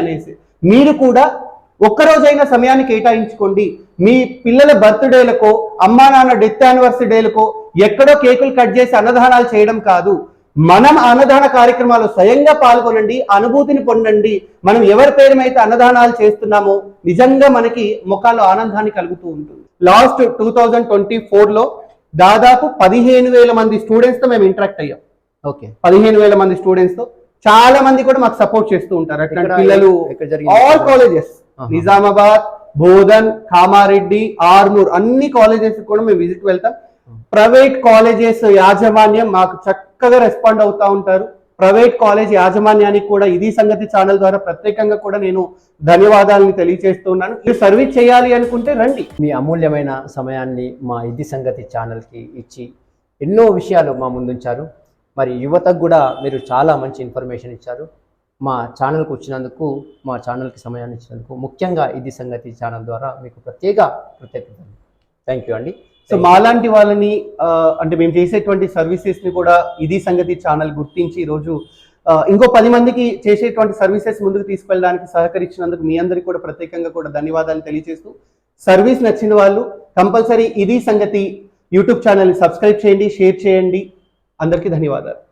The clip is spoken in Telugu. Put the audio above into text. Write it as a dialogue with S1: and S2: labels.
S1: అనేసి. మీరు కూడా ఒక్కరోజైనా సమయాన్ని కేటాయించుకోండి. మీ పిల్లల బర్త్డేలకో అమ్మా నాన్న డెత్ యానివర్సరీలకో ఎక్కడో కేకులు కట్ చేసి అన్నదానాలు చేయడం కాదు. మనం అన్నదాన కార్యక్రమాలు స్వయంగా పాల్గొనండి అనుభూతిని పొందండి. మనం ఎవరి పేరు మీద అన్నదానాలు చేస్తున్నామో నిజంగా మనకి ముఖాల్లో ఆనందాన్ని కలుగుతూ ఉంటుంది. లాస్ట్ టూ థౌజండ్ ట్వంటీ లో దాదాపు పదిహేను వేల మంది స్టూడెంట్స్తో మేము ఇంటరాక్ట్ అయ్యాం.
S2: ఓకే.
S1: పదిహేను వేల మంది స్టూడెంట్స్తో చాలా మంది కూడా మాకు సపోర్ట్ చేస్తూ ఉంటారు. అట్లాంటి పిల్లలు? All colleges. నిజామాబాద్ బోధన్ కామారెడ్డి ఆర్మూర్ అన్ని కాలేజెస్ కూడా మేము విజిట్ వెళ్తాం. ప్రైవేట్ కాలేజెస్ యాజమాన్యం మాకు చక్కగా రెస్పాండ్ అవుతా ఉంటారు. ప్రైవేట్ కాలేజ్ యాజమాన్యానికి కూడా ఇది సంగతి ఛానల్ ద్వారా ప్రత్యేకంగా కూడా నేను ధన్యవాదాలను తెలియజేస్తున్నాను. మీరు సర్వీస్ చేయాలి అనుకుంటే రండి.
S2: మీ అమూల్యమైన సమయాన్ని మా ఇది సంగతి ఛానల్కి ఇచ్చి ఎన్నో విషయాలు మా ముందుంచారు. మరి యువతకు కూడా మీరు చాలా మంచి ఇన్ఫర్మేషన్ ఇచ్చారు. మా ఛానల్కి వచ్చినందుకు మా ఛానల్కి సమయాన్ని ఇచ్చినందుకు ముఖ్యంగా ఇది సంగతి ఛానల్ ద్వారా మీకు ప్రత్యేక కృతజ్ఞతలు. థ్యాంక్ యూ అండి.
S1: సో మాలాంటి వాళ్ళని అంటే మేము చేసేటువంటి సర్వీసెస్ని కూడా ఇది సంగతి ఛానల్ గుర్తించి ఈరోజు ఇంకో పది మందికి చేసేటువంటి సర్వీసెస్ ముందుకు తీసుకెళ్ళడానికి సహకరించినందుకు మీ అందరికీ కూడా ప్రత్యేకంగా కూడా ధన్యవాదాలు తెలియజేస్తూ సర్వీస్ నచ్చిన వాళ్ళు కంపల్సరీ ఇది సంగతి యూట్యూబ్ ఛానల్ని సబ్స్క్రైబ్ చేయండి షేర్ చేయండి. అందరికీ ధన్యవాదాలు